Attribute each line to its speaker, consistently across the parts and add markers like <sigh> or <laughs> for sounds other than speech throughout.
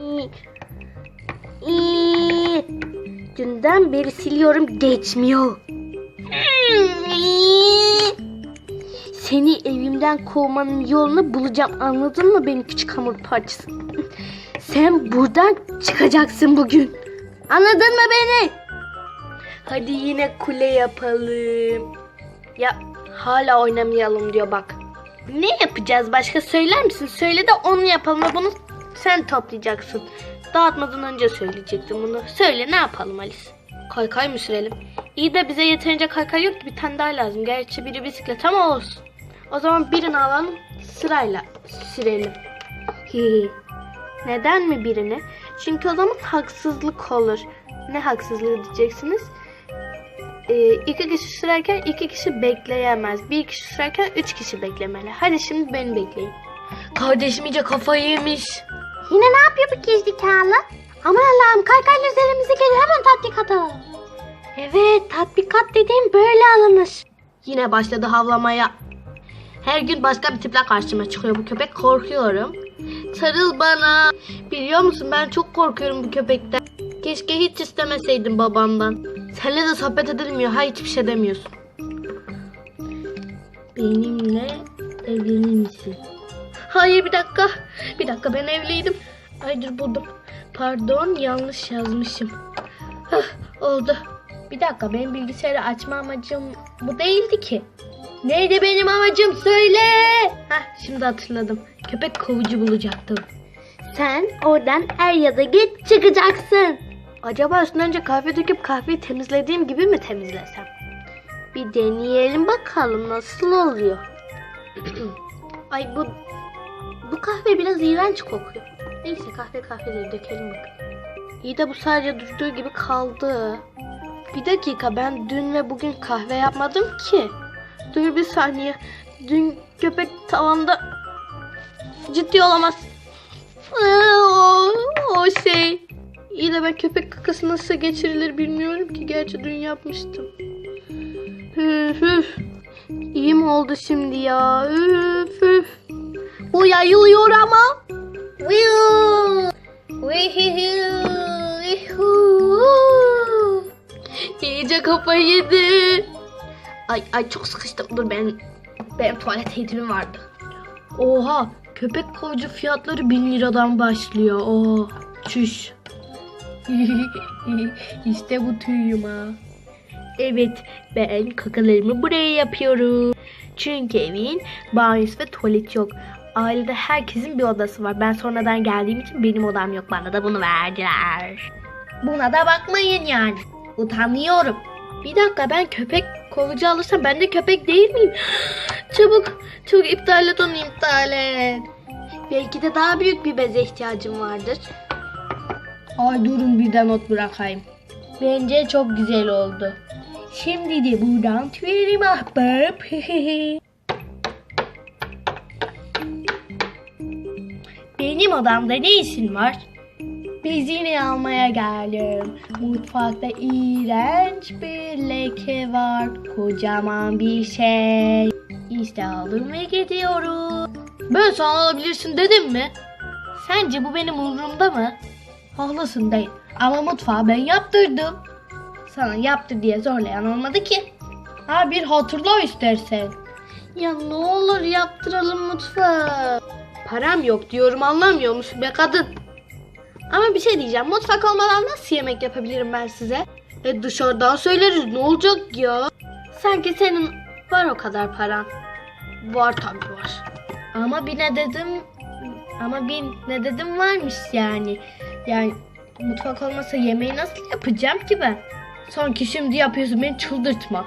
Speaker 1: İyi. İyi. Dünden beri siliyorum geçmiyor. Seni evimden kovmanın yolunu bulacağım anladın mı beni küçük hamur parçası? Sen buradan çıkacaksın bugün. Anladın mı beni? Hadi yine kule yapalım. Ya hala oynamayalım diyor bak. Ne yapacağız başka söyler misin? Söyle de onu yapalım bunu sen toplayacaksın. Dağıtmadan önce söyleyecektim bunu. Söyle ne yapalım Alice? Kaykay mı sürelim? İyi de bize yeterince kaykay yok ki bir tane daha lazım. Gerçi biri bisiklet ama olsun. O zaman birini alalım sırayla sürelim. Hihi. Neden mi birini? Çünkü o zaman haksızlık olur. Ne haksızlığı diyeceksiniz? Ee, iki kişi sürerken iki kişi bekleyemez. Bir kişi sürerken üç kişi beklemeli. Hadi şimdi beni bekleyin. Kardeşim iyice kafayı yemiş.
Speaker 2: Yine ne yapıyor bu gerizekalı? Aman Allah'ım kaykayla üzerimize geliyor hemen tatbikat alalım.
Speaker 1: Evet tatbikat dediğim böyle alınır. Yine başladı havlamaya. Her gün başka bir tiple karşıma çıkıyor bu köpek. Korkuyorum. Sarıl bana. Biliyor musun ben çok korkuyorum bu köpekten. Keşke hiç istemeseydim babamdan. Seninle de sohbet edilmiyor. Ha hiçbir şey demiyorsun. Benimle evlenir misin? Hayır bir dakika. Bir dakika ben evliydim. Ay dur buldum. Pardon yanlış yazmışım. Hah, oldu. Bir dakika benim bilgisayarı açma amacım bu değildi ki. Neydi benim amacım söyle. Hah şimdi hatırladım. Köpek kovucu bulacaktım. Sen oradan er ya da git çıkacaksın. Acaba üstüne önce kahve döküp kahveyi temizlediğim gibi mi temizlesem? Bir deneyelim bakalım nasıl oluyor. Ay bu bu kahve biraz iğrenç kokuyor. Neyse kahve kahveleri dökelim bakalım. İyi de bu sadece durduğu gibi kaldı. Bir dakika ben dün ve bugün kahve yapmadım ki. Dur bir saniye. Dün köpek tavanda ciddi olamaz. O, o şey. İyi de ben köpek kakası nasıl geçirilir bilmiyorum ki. Gerçi dün yapmıştım. Üf, üf. İyi mi oldu şimdi ya? Üf, üf. Bu yayılıyor ama. İyice kafayı yedi. Ay ay çok sıkıştım. Dur ben benim tuvalet eğitimim vardı. Oha köpek kovucu fiyatları 1000 liradan başlıyor. Oh çüş. <laughs> işte bu tüyüm ha. Evet ben kakalarımı buraya yapıyorum. Çünkü evin banyosu ve tuvalet yok. Ailede herkesin bir odası var. Ben sonradan geldiğim için benim odam yok. Bana da bunu verdiler. Buna da bakmayın yani. Utanıyorum. Bir dakika ben köpek kovucu alırsam ben de köpek değil miyim? <gasps> çabuk çabuk iptal et onu iptal et. Belki de daha büyük bir beze ihtiyacım vardır. Ay durun bir de not bırakayım. Bence çok güzel oldu. Şimdi de buradan tüyelim ahbap. <laughs> Benim odamda ne işin var? Bezini almaya geldim. Mutfakta iğrenç bir leke var. Kocaman bir şey. İşte aldım ve gidiyorum. Ben sana alabilirsin dedim mi? Sence bu benim umurumda mı? Haklısın değil. Ama mutfağı ben yaptırdım. Sana yaptır diye zorlayan olmadı ki. Ha bir hatırla istersen. Ya ne olur yaptıralım mutfağı. Param yok diyorum anlamıyor musun be kadın? Ama bir şey diyeceğim. Mutfak olmadan nasıl yemek yapabilirim ben size? E dışarıdan söyleriz ne olacak ya? Sanki senin var o kadar paran. Var tabii var. Ama bir ne dedim ama bir ne dedim varmış yani. Yani mutfak olmasa yemeği nasıl yapacağım ki ben? Sanki şimdi yapıyorsun beni çıldırtma.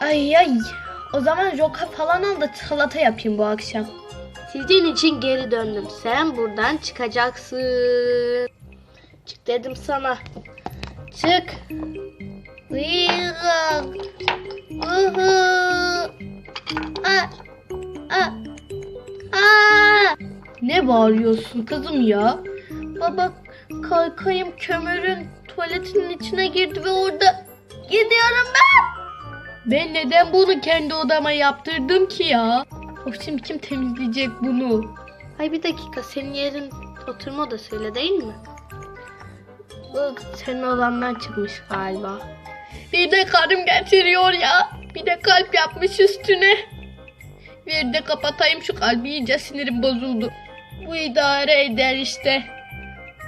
Speaker 1: Ay ay. O zaman roka falan al da salata yapayım bu akşam. Sizin için geri döndüm. Sen buradan çıkacaksın. Çık dedim sana. Çık. Uyuyor. Uhu. Aa. Aa. Aa. Ne bağırıyorsun kızım ya? Baba kaykayım kömürün tuvaletinin içine girdi ve orada gidiyorum ben. Ben neden bunu kendi odama yaptırdım ki ya? Of şimdi kim temizleyecek bunu? Ay bir dakika senin yerin Oturma odası öyle değil mi? Bu senin odandan çıkmış galiba. Bir de karım getiriyor ya. Bir de kalp yapmış üstüne. Bir de kapatayım şu kalbi iyice sinirim bozuldu. Bu idare eder işte.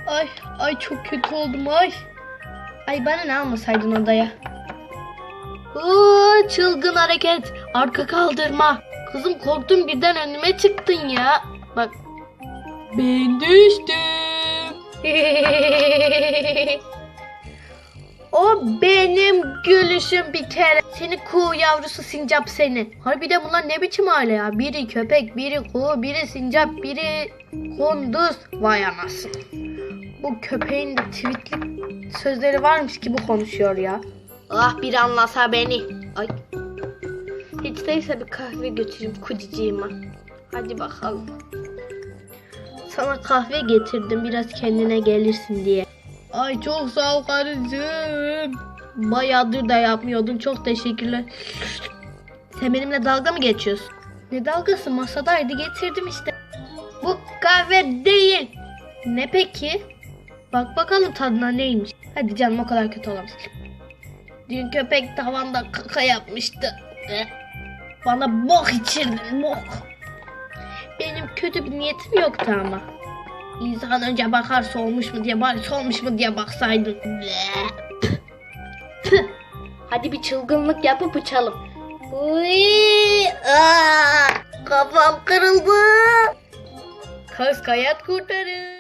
Speaker 1: Ay ay çok kötü oldum ay. Ay bana ne almasaydın odaya. Oo, çılgın hareket. Arka kaldırma. Kızım korktum birden önüme çıktın ya. Bak. Ben düştüm. <laughs> o benim gülüşüm bir kere. Seni kuğu yavrusu sincap seni. Harbiden bunlar ne biçim aile ya? Biri köpek, biri kuğu, biri sincap, biri kunduz. Vay anasını. Bu köpeğin de tweetli sözleri varmış gibi konuşuyor ya. Ah bir anlasa beni. Ay. Değilse bir kahve götüreyim kudiciğime. Hadi bakalım. Sana kahve getirdim biraz kendine gelirsin diye. Ay çok sağ ol karıcığım. Bayağıdır da yapmıyordun çok teşekkürler. Sen benimle dalga mı geçiyorsun? Ne dalgası masadaydı getirdim işte. Bu kahve değil. Ne peki? Bak bakalım tadına neymiş. Hadi canım o kadar kötü olamaz. Dün köpek tavanda kaka yapmıştı. Bana bok içirdin bok. Benim kötü bir niyetim yoktu ama. İnsan önce bakar solmuş mu diye bari solmuş mu diye baksaydın. Hadi bir çılgınlık yapıp uçalım. Kafam kırıldı. Kız kayat kurtarın.